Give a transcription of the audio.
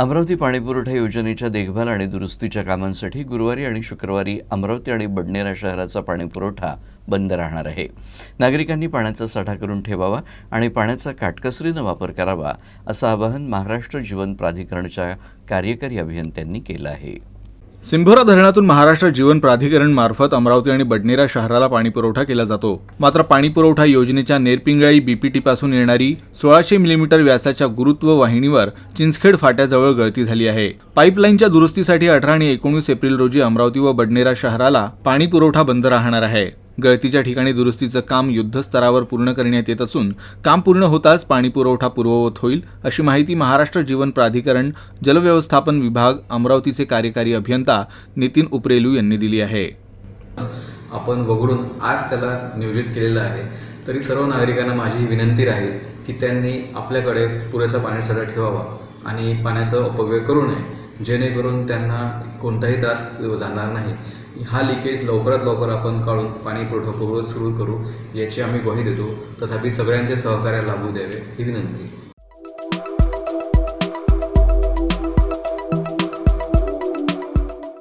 अमरावती पाणीपुरवठा योजनेच्या देखभाल आणि दुरुस्तीच्या कामांसाठी गुरुवारी आणि शुक्रवारी अमरावती आणि बडनेरा शहराचा पाणीपुरवठा बंद राहणार आहे. नागरिकांनी पाण्याचा साठा करून ठेवावा आणि पाण्याचा काटकसरीनं वापर करावा असं आवाहन महाराष्ट्र जीवन प्राधिकरणच्या कार्यकारी अभियंत्यांनी केलं आहे. सिंभोरा धरणातून महाराष्ट्र जीवन प्राधिकरण मार्फत अमरावती आणि बडनेरा शहराला पाणीपुरवठा केला जातो. मात्र पाणीपुरवठा योजनेच्या नेरपिंगळी बीपीटीपासून येणारी सोळाशे मिलीमीटर व्यासाच्या गुरुत्व वाहिनीवर चिंचखेड फाट्याजवळ गळती झाली आहे. पाईपलाईनच्या दुरुस्तीसाठी अठरा आणि एकोणीस एप्रिल रोजी अमरावती व बडनेरा शहराला पाणीपुरवठा बंद राहणार आहे. गळतीच्या ठिकाणी दुरुस्तीचं काम युद्धस्तरावर पूर्ण करण्यात येत असून काम पूर्ण होताच पाणीपुरवठा पूर्ववत होईल अशी माहिती महाराष्ट्र जीवन प्राधिकरण जलव्यवस्थापन विभाग अमरावतीचे कार्यकारी अभियंता नितीन उपरेलू यांनी दिली आहे. आपण वगळून आज त्याला नियोजित केलेलं आहे. तरी सर्व नागरिकांना माझी विनंती राहील की त्यांनी आपल्याकडे पुरेसा पाण्यासाठा ठेवावा आणि पाण्याचा अपव्यय करू नये. जेणेकरून त्यांना कोणताही त्रास जाणार नाही. हा लिकेज लवकरात लवकर आपण काढून पाणी पुरवठा पूर्वत सुरू करू याची आम्ही ग्वाही देतो. तथापि सगळ्यांचे सहकार्य लाभू द्यावे ही विनंती.